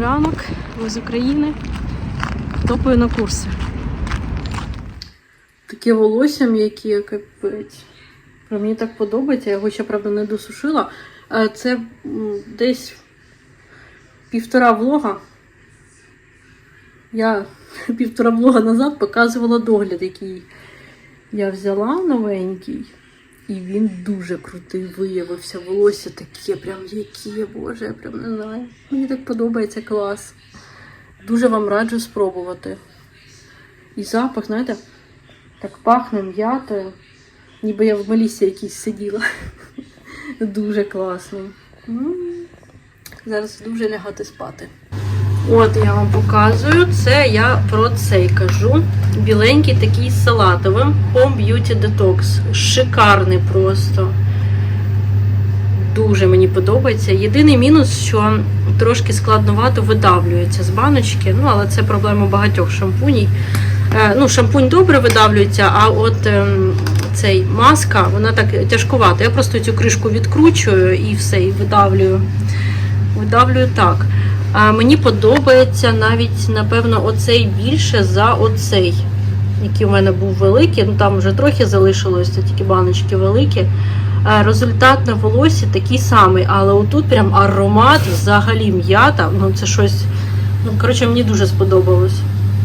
ранок, ми з України. Топаю на курси. Таке волосся м'яке, капець. Мені так подобається, я його ще, правда, не досушила. Е, Це десь півтора влога. Я півтора влога назад показувала догляд, який я взяла новенький. І він дуже крутий виявився. Волосся таке, прям яке, боже, я прям не знаю. Мені так подобається клас. Дуже вам раджу спробувати. І запах, знаєте, так пахне м'ятою. Ніби я в Мелісі якійсь сиділа. Дуже класний. М. Зараз дуже лягати спати. От я вам показую. Це я про цей кажу. Біленький такий з салатовим. Home Beauty Detox. Шикарний просто. Дуже мені подобається. Єдиний мінус, що трошки складновато видавлюється з баночки. Ну, але це проблема багатьох шампуній. Е, Ну, шампунь добре видавлюється, а от ем, цей маска, вона так тяжкувата. Я просто цю кришку відкручую і все, і видавлюю. Видавлюю так. А мені подобається навіть, напевно, оцей більше за оцей, який у мене був великий. Ну там вже трохи залишилось, це тільки баночки великі. Е, Результат на волосі такий самий, але отут прям аромат взагалі м'ята. Ну це щось. Ну, коротше, мені дуже сподобалось.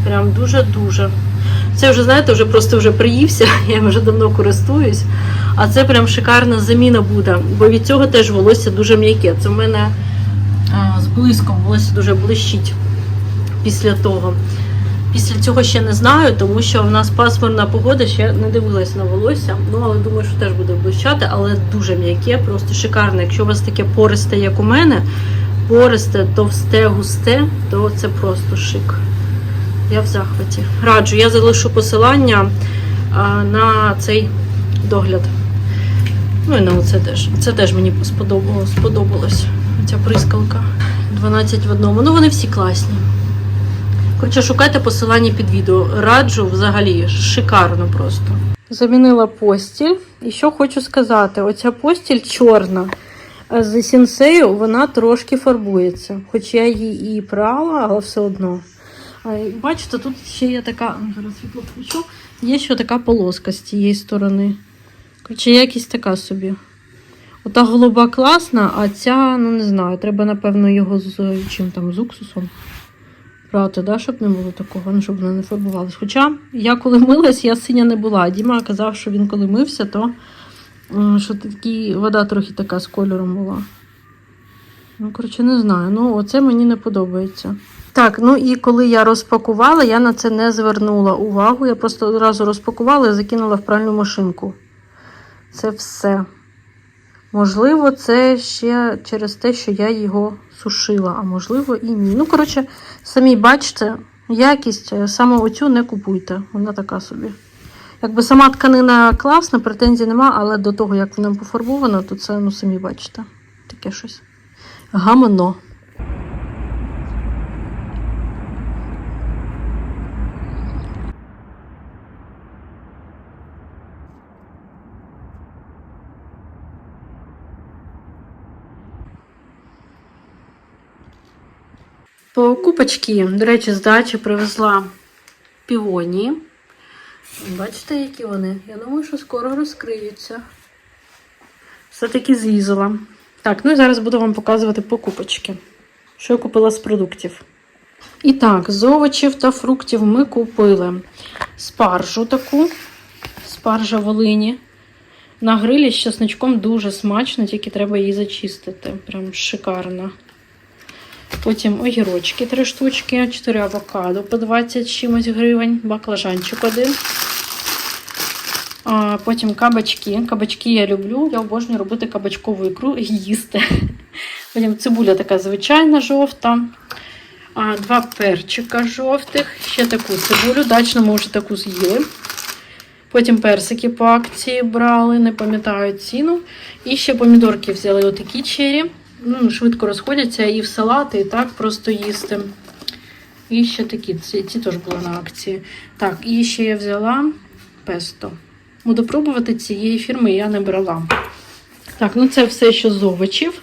Прям дуже-дуже. Це вже, знаєте, вже просто вже приївся, я вже давно користуюсь. А це прям шикарна заміна буде, бо від цього теж волосся дуже м'яке. Це в мене з блиском волосся дуже блищить після того. Після цього ще не знаю, тому що в нас пасмурна погода, ще не дивилась на волосся. Ну, але думаю, що теж буде блищати, але дуже м'яке, просто шикарне. Якщо у вас таке пористе, як у мене, пористе, товсте, густе, то це просто шик. Я в захваті. Раджу, я залишу посилання на цей догляд. Ну і на оце теж. Це теж мені сподобалось. Ця прискалка. 12 в одному. Ну вони всі класні. Коротше, шукайте посилання під відео. Раджу взагалі шикарно просто. Замінила постіль. І що хочу сказати: оця постіль чорна. З сінсею вона трошки фарбується. Хоч я її і прала, але все одно. Бачите, тут ще є така. Зараз світло включу. Є ще така полоска з цієї сторони. Коротше, якість така собі. Ота голуба класна, а ця, ну не знаю, треба, напевно, його з чим там, з уксусом брати, да, щоб не було такого, ну, щоб вона не фарбувалась. Хоча я коли милась, я синя не була. Діма казав, що він коли мився, то що такі, вода трохи така з кольором була. Ну, коротше, не знаю. Ну, оце мені не подобається. Так, ну і коли я розпакувала, я на це не звернула увагу. Я просто одразу розпакувала і закинула в пральну машинку. Це все. Можливо, це ще через те, що я його сушила, а можливо і ні. Ну, коротше, самі бачите, якість е, саме оцю не купуйте. Вона така собі. Якби сама тканина класна, претензій нема, але до того, як вона пофарбована, то це, ну, самі бачите, таке щось. Гамно. Покупочки, до речі, з дачі привезла півонії. Бачите, які вони? Я думаю, що скоро розкриються. Все-таки зрізала. Так, ну і зараз буду вам показувати покупочки. Що я купила з продуктів. І так, з овочів та фруктів ми купили спаржу таку, спаржа Волині. На грилі з чесничком дуже смачно, тільки треба її зачистити. Прям шикарно. Потім огірочки 3 штучки, 4 авокадо по 20 чимось гривень, баклажанчик один. А потім кабачки. Кабачки я люблю, я обожнюю робити кабачкову ікру і їсти. Потім цибуля така звичайна жовта. А, Два перчика жовтих, ще таку цибулю, дачно, ми вже таку з'їли. Потім персики по акції брали, не пам'ятаю ціну. І ще помідорки взяли отакі чері. Ну, швидко розходяться і в салати, і так просто їсти. І ще такі, ці, ці теж були на акції. Так, і ще я взяла песто. Буду пробувати цієї фірми, я не брала. Так, ну це все що з овочів.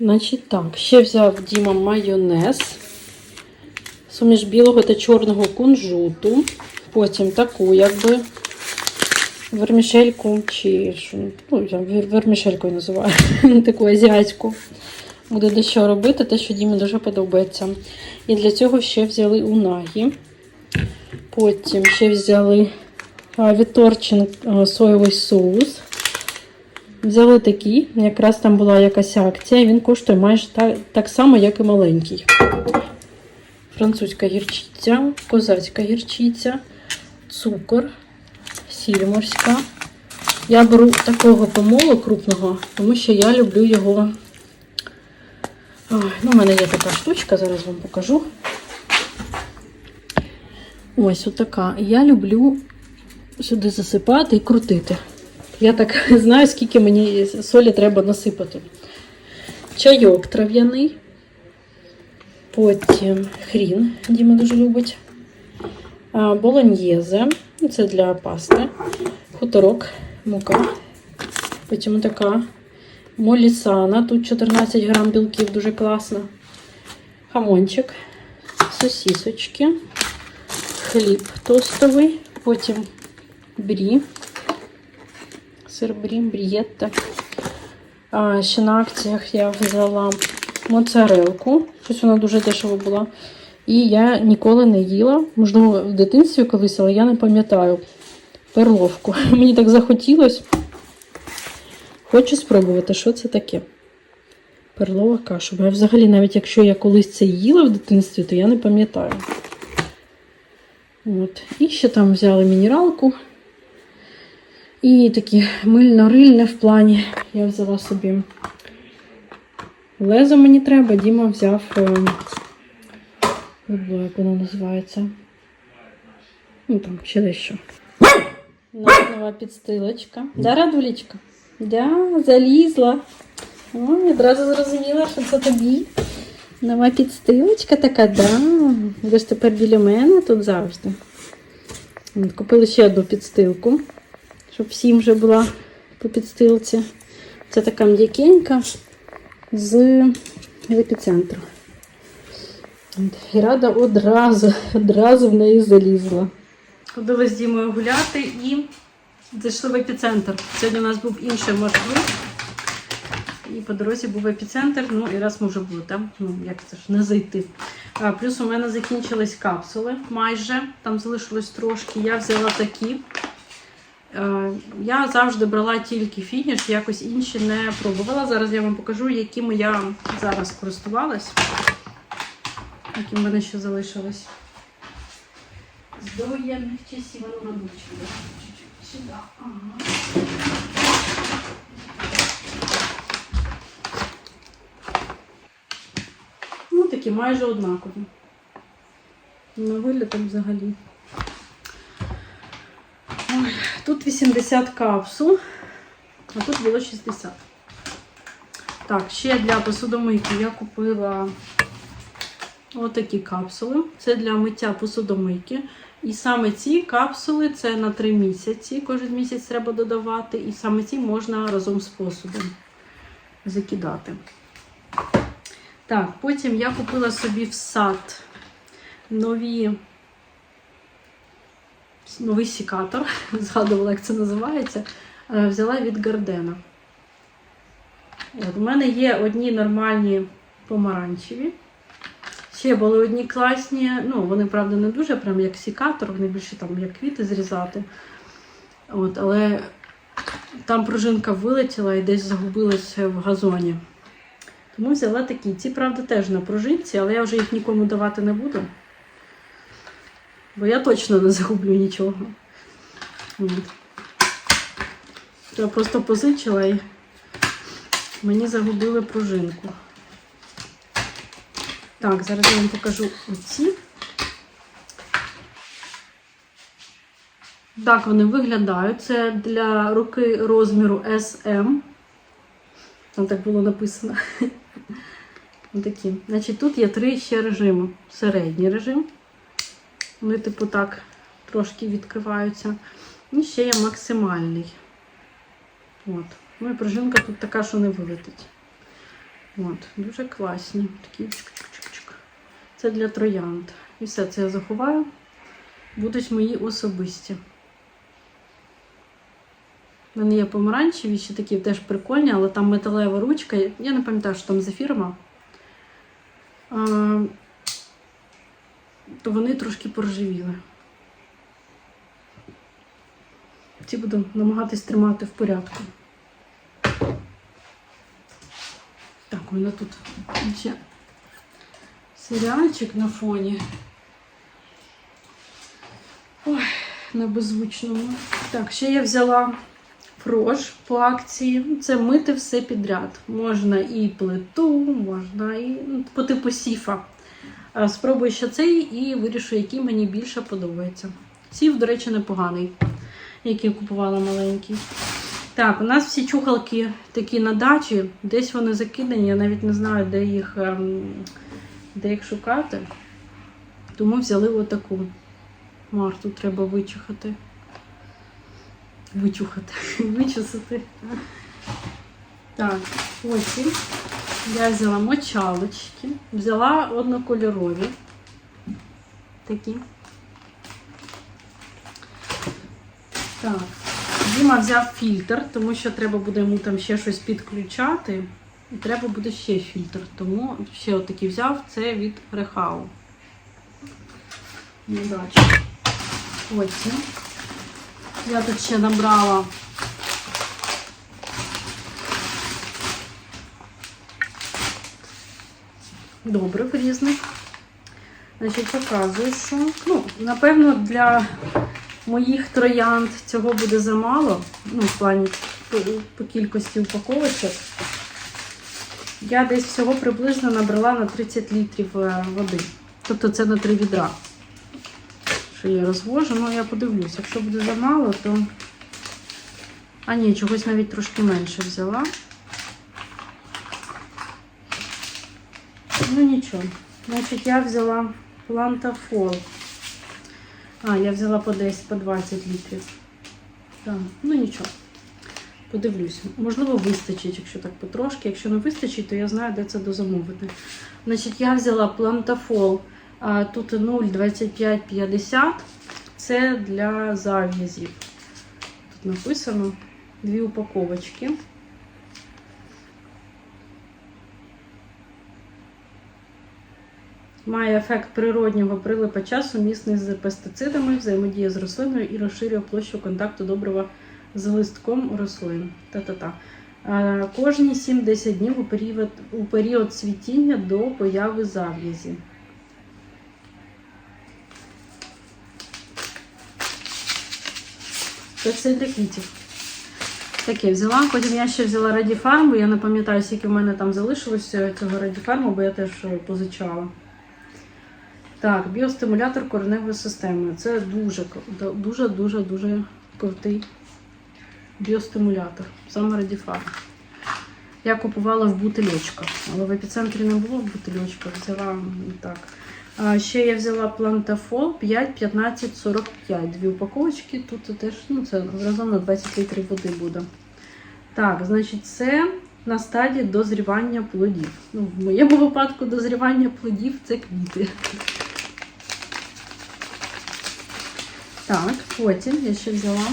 Значить так, ще взяв Діма майонез, суміш білого та чорного кунжуту. Потім таку, якби вермішельку, чи що, ну, я вермішелькою називаю, таку азіатську. Буде дещо робити, те, що Дімі дуже подобається. І для цього ще взяли унагі. Потім ще взяли а, від Торчин а, соєвий соус. Взяли такий, якраз там була якась акція, він коштує майже так, так само, як і маленький. Французька гірчиця, козацька гірчиця, цукор, сіль морська. Я беру такого помолу крупного, тому що я люблю його. Ой, ну, у мене є така штучка, зараз вам покажу. Ось отака. Я люблю сюди засипати і крутити. Я так знаю, скільки мені солі треба насипати. Чайок трав'яний. Потім хрін, Діма дуже любить. Болоньєзе. Ну, Це для пасти. Хуторок, мука. Потім така молісана. Тут 14 грам білків, дуже класно. Хамончик, сосісочки, хліб тостовий, потім брі, сир брі, брієтта. Ще на акціях я взяла моцарелку. Щось вона дуже дешево була. І я ніколи не їла, можливо, в дитинстві колись, але я не пам'ятаю перловку. Мені так захотілося. Хочу спробувати, що це таке. Перлова каша. Бо я взагалі, навіть якщо я колись це їла в дитинстві, то я не пам'ятаю. От. І ще там взяли мінералку. І такі мильно-рильне в плані. Я взяла собі лезо мені треба, Діма взяв. Забула, як воно називається. Ну там ще дещо. Нова нова підстилочка. Да, Радулечка? Да, залізла. Ой, одразу зрозуміла, що це тобі. Нова підстилочка така, да. Будеш тепер біля мене тут завжди. Купили ще одну підстилку, щоб всім вже була по підстилці. Це така м'якенька з епіцентру. От, І рада одразу, одразу в неї залізла. Ходили з Дімою гуляти і зайшли в епіцентр. Сьогодні у нас був інший маршрут. І по дорозі був епіцентр. Ну і раз ми вже були там. Ну, як це ж не зайти. А, плюс у мене закінчились капсули майже. Там залишилось трошки. Я взяла такі. Е, Я завжди брала тільки фініш, якось інші не пробувала. Зараз я вам покажу, якими я зараз користувалась. Які в мене ще залишились. З довоєнних часів воно дучку. Сюди. Ага. Ну, такі майже однакові. На виглядом взагалі. Ой, тут 80 капсул, а тут було 60. Так, ще для посудомийки я купила отакі капсули. Це для миття посудомийки. І саме ці капсули це на 3 місяці. Кожен місяць треба додавати. І саме ці можна разом з посудом закидати. Так, потім я купила собі в сад нові новий сікатор, згадувала, як це називається. Е, Взяла від Гардена. От, у мене є одні нормальні помаранчеві. Ще були одні класні, ну, вони, правда, не дуже прям як сікатор, вони більше там як квіти зрізати. От, але там пружинка вилетіла і десь загубилася в газоні. Тому взяла такі. Ці, правда, теж на пружинці, але я вже їх нікому давати не буду. Бо я точно не загублю нічого. От. Я просто позичила і мені загубили пружинку. Так, зараз я вам покажу оці. Так вони виглядають. Це для руки розміру SM. Там так було написано. Такі. Значить, тут є три ще режими. Середній режим. Вони, типу, так трошки відкриваються. І ще є максимальний. От. Ну і пружинка тут така, що не вилетить. От, дуже класні. Такі. Це для троянд. І все це я заховаю. Будуть мої особисті. У мене є помаранчеві, ще такі теж прикольні, але там металева ручка. Я не пам'ятаю, що там за фірма. А, то вони трошки поржавіли. Ці буду намагатись тримати в порядку. Так, у мене тут ще серіальчик на фоні. Ой, на беззвучному. Так, ще я взяла фрош по акції. Це мити все підряд. Можна і плиту, можна і ну, по типу сіфа. Спробую ще цей і вирішу, який мені більше подобається. Сіф, до речі, непоганий, який купувала маленький. Так, у нас всі чухалки такі на дачі, десь вони закидані, я навіть не знаю, де їх, ем, де їх шукати. Тому взяли отаку. Марту треба вичухати. Вичухати, вичесати. Так, потім я взяла мочалочки, взяла однокольорові. Такі. Так. Діма взяв фільтр, тому що треба буде йому там ще щось підключати. І треба буде ще фільтр. Тому ще отакий взяв, це від Рехау. Удачі. Потім я тут ще набрала добрив різних. Значить, показую, що ну, напевно, для моїх троянд цього буде замало. Ну, в плані по, по кількості упаковочок. Я десь всього приблизно набрала на 30 літрів е, води. Тобто це на 3 відра. Що я розвожу, ну я подивлюсь, якщо буде замало, то. А ні, чогось навіть трошки менше взяла. Ну нічого. Значить, я взяла плантафол. А, я взяла по 10, по 20 літрів. Так, ну нічого. Подивлюся. Можливо, вистачить, якщо так потрошки. Якщо не вистачить, то я знаю, де це дозамовити. Значить, я взяла плантафол. Тут 0,2550. Це для зав'язів. Тут написано дві упаковочки. Має ефект природнього прилипача, сумісний з пестицидами, взаємодіє з рослиною і розширює площу контакту добрива з листком рослин. Та-та-та. Кожні 7-10 днів у період, у період цвітіння до появи зав'язі. Це все для квітів. Таке взяла. Потім я ще взяла Радіфарм, бо я не пам'ятаю, скільки в мене там залишилося цього Радіфарму, бо я теж е, позичала. Так, біостимулятор кореневої системи. Це дуже дуже дуже дуже крутий біостимулятор. Саме Радіфарм. Я купувала в бутильочках, але в епіцентрі не було в бутильочках, взяла так. А ще я взяла плантафол 5, 15, 45. Дві упаковочки. Тут теж ну, це разом на 20 літрів води буде. Так, значить, це на стадії дозрівання плодів. Ну, В моєму випадку дозрівання плодів це квіти. Так, потім я ще взяла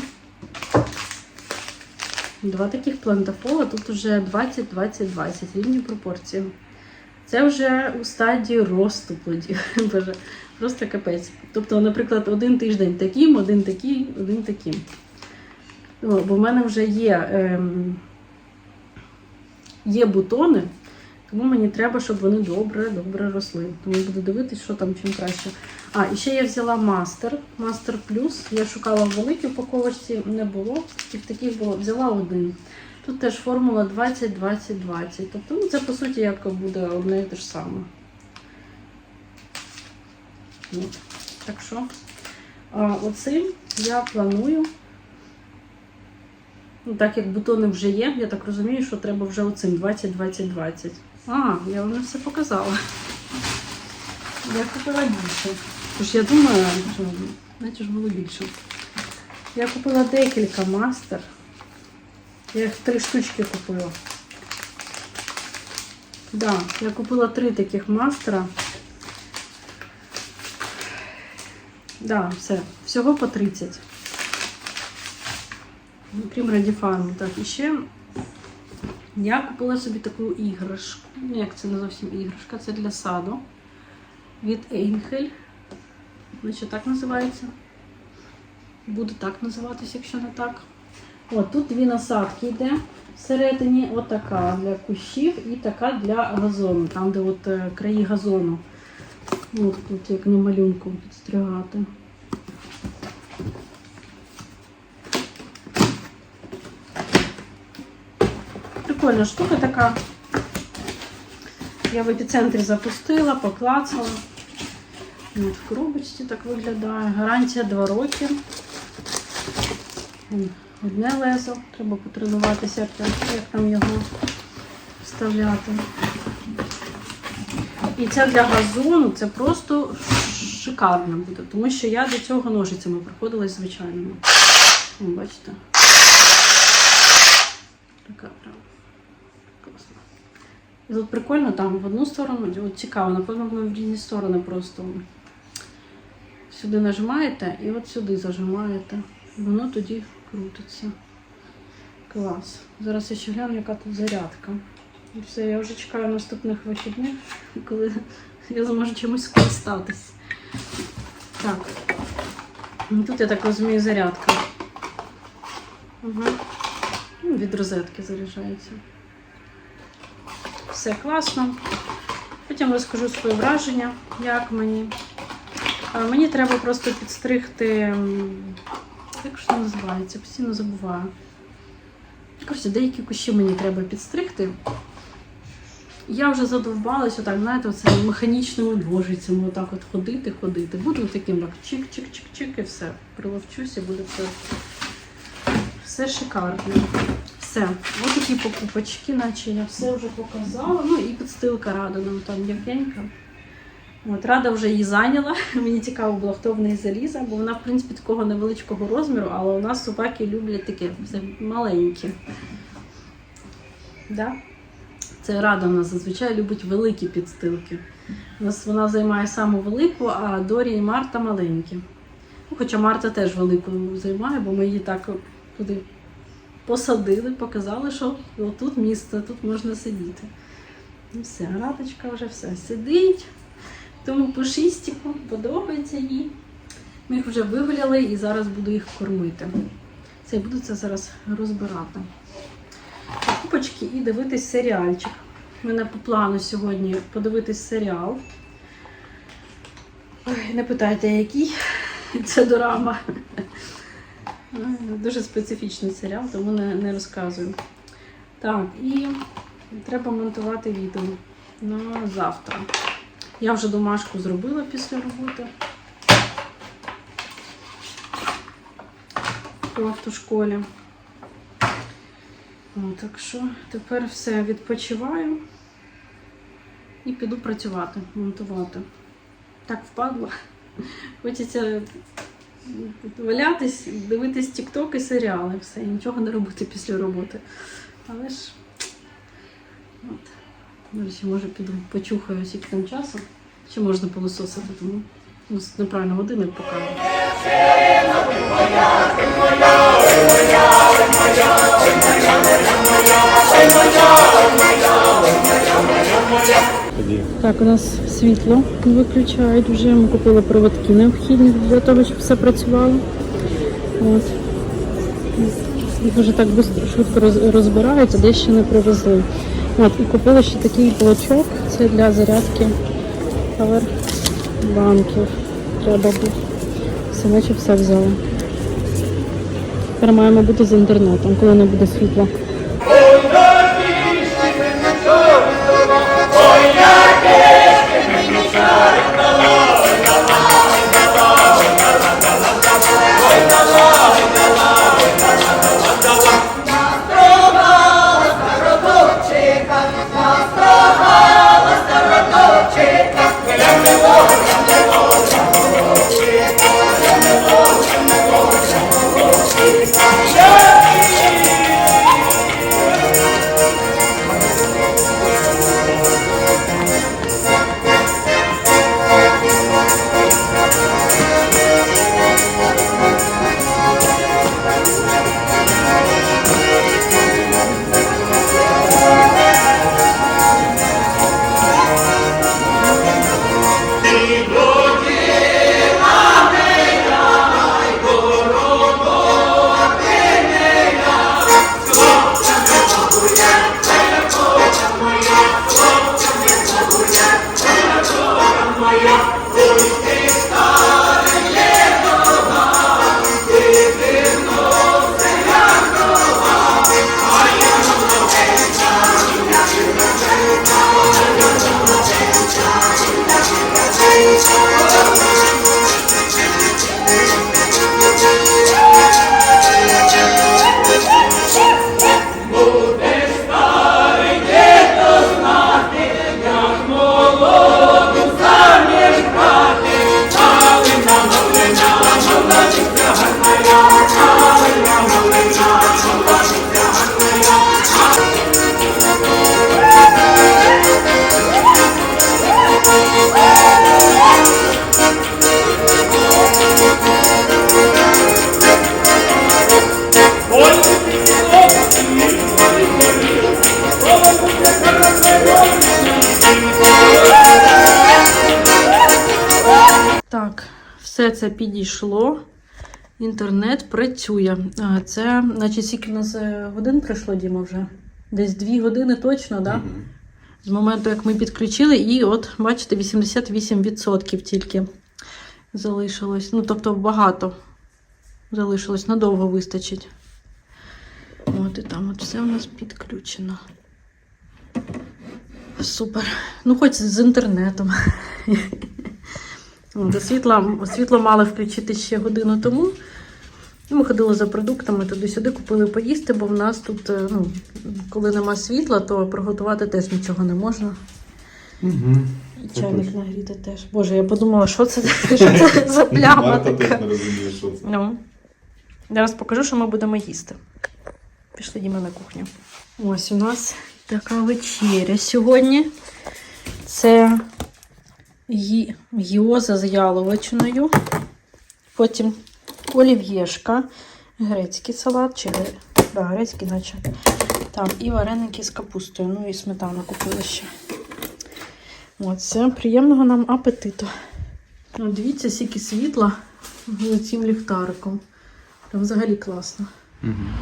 два таких плантафола. Тут вже 20-20-20, рівні пропорції. Це вже у стадії росту плодів. Просто капець. Тобто, наприклад, один тиждень таким, один такий, один таким. Бо в мене вже є, ем, є бутони, тому мені треба, щоб вони добре-добре росли. Тому буду дивитися, що там чим краще. А, і ще я взяла мастер. Мастер плюс. Я шукала в великій упаковочці, не було. І в таких було. Взяла один. Тут теж формула 20-20-20. Тобто, ну, це по суті як буде одне і те ж саме. От. Так що, а, оцим я планую. Ну, так як бутони вже є, я так розумію, що треба вже оцим 20-20-20. А, я вам все показала. Я купила більше. Тож я думаю, що знаєте ж було більше. Я купила декілька мастер. Я їх три штучки купила. Да, я купила три таких мастера. Да, все. Всього по 30. Крім Радіфарму. Так, і ще я купила собі таку іграшку. Ну, як це не зовсім іграшка, це для саду. Від Ейнхель. Значить, так називається. Буде так називатися, якщо не так. От тут дві насадки йде всередині. Отака для кущів і така для газону. Там, де от е, краї газону. От тут як на малюнку підстригати. Прикольна штука така. Я в епіцентрі запустила, поклацала. От в коробочці так виглядає. Гарантія 2 роки. Одне лезо. Треба потренуватися, як, там- його вставляти. І це для газону це просто шикарно буде, тому що я до цього ножицями проходилась звичайними. Бачите? Така прям. І тут прикольно там в одну сторону, от цікаво, напевно, воно в різні сторони просто. Сюди нажимаєте і от сюди зажимаєте. Воно тоді крутиться. Клас. Зараз я ще гляну, яка тут зарядка. І все, я вже чекаю наступних вихідних, коли я зможу чимось скористатись. Так. Ну, Тут, я так розумію, зарядка. Угу. Від розетки заряджається. Все класно. Потім розкажу своє враження, як мені. Мені треба просто підстригти. Як ж це називається? Постійно забуваю. Коротше, деякі кущі мені треба підстригти. Я вже задовбалась, отак, знаєте, оце механічними ножицями отак от ходити, ходити. Буду таким так чик-чик-чик-чик і все. Приловчуся, буде все. Все шикарно. Все. Ось такі покупочки, наче я все вже показала. Ну і підстилка рада нам там м'якенька. От, рада вже її зайняла. Мені цікаво було, хто в неї залізе, бо вона, в принципі, такого невеличкого розміру, але у нас собаки люблять таке все маленьке. Да? Це рада в нас зазвичай любить великі підстилки. У нас вона займає саму велику, а Дорі і Марта маленькі. Ну, хоча Марта теж велику займає, бо ми її так туди посадили, показали, що тут місце, тут можна сидіти. І все, радочка вже все сидить. Тому пушистіку подобається їй. Ми їх вже вигуляли і зараз буду їх кормити. Це я буду це зараз розбирати. Покупочки і дивитись серіальчик. У мене по плану сьогодні подивитись серіал. Ой, не питайте, який це дорама. Ой, Дуже специфічний серіал, тому не, не розказую. Так, і треба монтувати відео на завтра. Я вже домашку зробила після роботи. В автошколі. О, так що тепер все відпочиваю і піду працювати, монтувати. Так впадло. Хочеться валятись, дивитись тік-ток і серіали, все, і нічого не робити після роботи. Але ж от. До може піду почухаю скільки там часу. Чи можна пилососити, тому ну, неправильно годинник показує. Так, у нас світло виключають вже. Ми купили проводки необхідні для того, щоб все працювало. От. Вже так швидко роз- розбираються, десь ще не привезли. От, і купили ще такий блочок, це для зарядки павербанків. Треба буде. Все, наче все взяли. Тепер маємо бути з інтернетом, коли не буде світла. Все підійшло. Інтернет працює. Це, значить, скільки в нас е, годин пройшло, Діма, вже? Десь дві години точно, так? Да? Мгм. З моменту, як ми підключили, і от, бачите, 88% тільки залишилось. Ну, тобто багато залишилось, надовго вистачить. От і там от все у нас підключено. Супер. Ну, хоч з інтернетом. А світла, світло мали включити ще годину тому. Ну, Ми ходили за продуктами туди-сюди, купили поїсти, бо в нас тут, е, ну, коли нема світла, то приготувати теж нічого не можна. Мгм. І чайник нагріти теж. Боже, я подумала, що це, що це за пляма така. Ну, зараз покажу, що ми будемо їсти. Пішли Діма на кухню. Ось у нас така вечеря сьогодні. Це гіоза з яловичиною. Потім олів'єшка, грецький салат, чи да, грецький, наче. Там і вареники з капустою. Ну і сметану купили ще. Оце приємного нам апетиту. Ну, дивіться, скільки світла цим ліхтариком. Там взагалі класно. Мгм.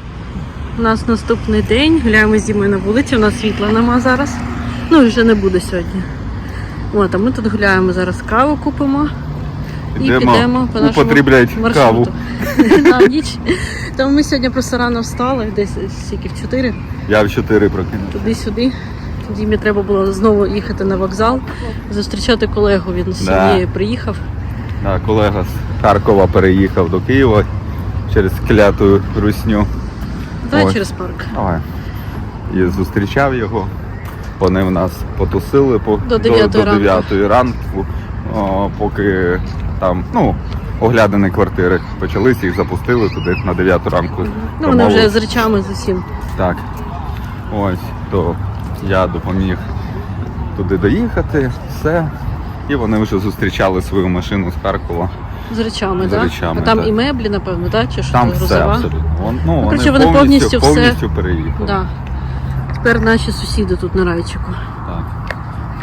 У нас наступний день. Гуляємо з Дімою на вулиці. У нас світла нема зараз. Ну, вже не буде сьогодні. От, а ми тут гуляємо зараз каву купимо і Ідемо підемо по нашому маршруту. На ніч. Тому ми сьогодні просто рано встали, десь стільки в 4, Я в 4 прокинувся. туди-сюди. Дімі треба було знову їхати на вокзал, зустрічати колегу. Він з Да. сім'єю приїхав. Да, колега з Харкова переїхав до Києва через кляту русню. Давай Ось. через парк. Давай. І зустрічав його. Вони в нас потусили по, До дев'ятої до, ранку. 9 ранку, о, поки там, ну, оглядини квартири почались, їх запустили туди на 9 ранку. Ну, вони вже з речами з усім. Так. Ось, то я допоміг туди доїхати, все. І вони вже зустрічали свою машину з Харкова. З речами, З так? речами, а там так. і меблі, напевно, так? Чи що Там все абсолютно. Вон, ну, вони, коротше, вони повністю, повністю все- повністю переїхали. Да. Тепер наші сусіди тут на райчику. Так.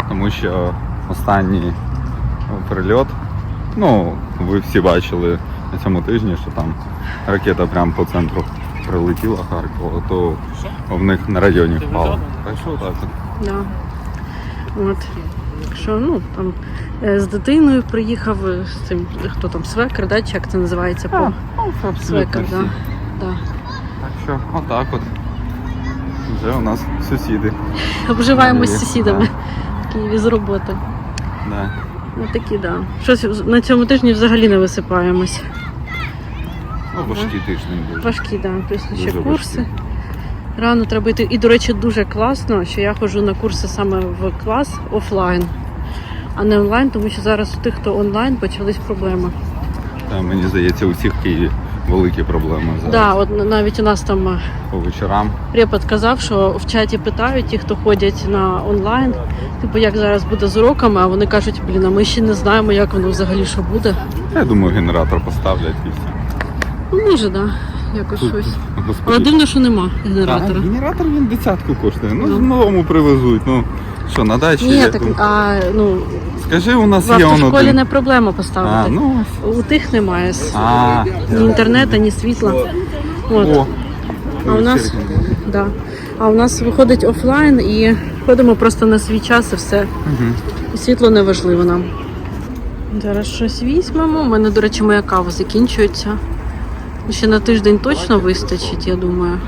Тому що останній прильот, ну, ви всі бачили на цьому тижні, що там ракета прямо по центру прилетіла Харкова, то в них на районі впала. Так що так. Да. От. Що, ну, там е, з дитиною приїхав е, з цим, хто там, свекр, да? чи як це називається? По... Абсолютно Свекр, да. Да. Так що, отак от. Вже у нас сусіди. Обживаємось з сусідами в Києві з роботи. Да. Ну такі, да. Щось на цьому тижні взагалі не висипаємось. Ну, важкий тиждень дуже. Важкі, да. Плюс ще Дуже курси. важкий. Рано треба йти. І, до речі, дуже класно, що я ходжу на курси саме в клас офлайн, а не онлайн, тому що зараз у тих, хто онлайн, почались проблеми. Та, мені здається, у всіх в Києві великі проблеми зараз Да, от навіть у нас там е, по вечорам. препод казав, що в чаті питають ті, хто ходять на онлайн, типу, як зараз буде з уроками, а вони кажуть, блін, а ми ще не знаємо, як воно взагалі що буде. Я думаю, генератор поставлять і все. Ну, може, да, якось щось. Але Господи. дивно, що нема генератора. А, генератор він десятку коштує. Ну, Ну. з новому привезуть. Ну, що, на дачі? Ні, так а ну Скажи, у нас в є он автошколі не проблема А, поставити. ну, У тих немає а, ні інтернету, ні світла. От. о. А у нас, да. а у нас виходить офлайн і ходимо просто на свій час і все. І світло не важливо нам. Зараз щось візьмемо. У мене, до речі, моя кава закінчується. Ще на тиждень точно вистачить, я думаю.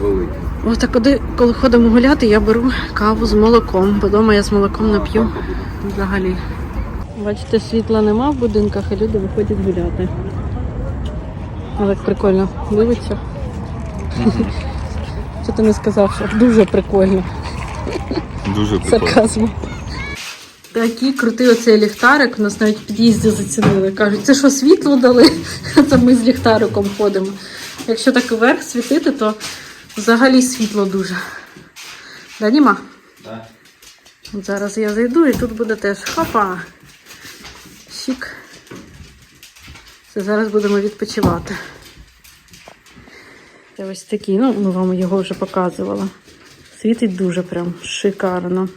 Великий. Ось так, коли, коли ходимо гуляти, я беру каву з молоком, бо вдома я з молоком не п'ю взагалі. Бачите, світла нема в будинках, і люди виходять гуляти. Але так прикольно дивиться. Що ти не сказав, що дуже прикольно. Дуже прикольно. Сарказм. Такий крутий оцей ліхтарик. У нас навіть в під'їзді зацінили. Кажуть, це що світло дали? Це ми з ліхтариком ходимо. Якщо так вверх світити, то взагалі світло дуже. Да, Діма? Так. От зараз я зайду і тут буде теж хопа. Щік. Це зараз будемо відпочивати. Це ось такий, ну, ми вам його вже показувала. Світить дуже прям шикарно.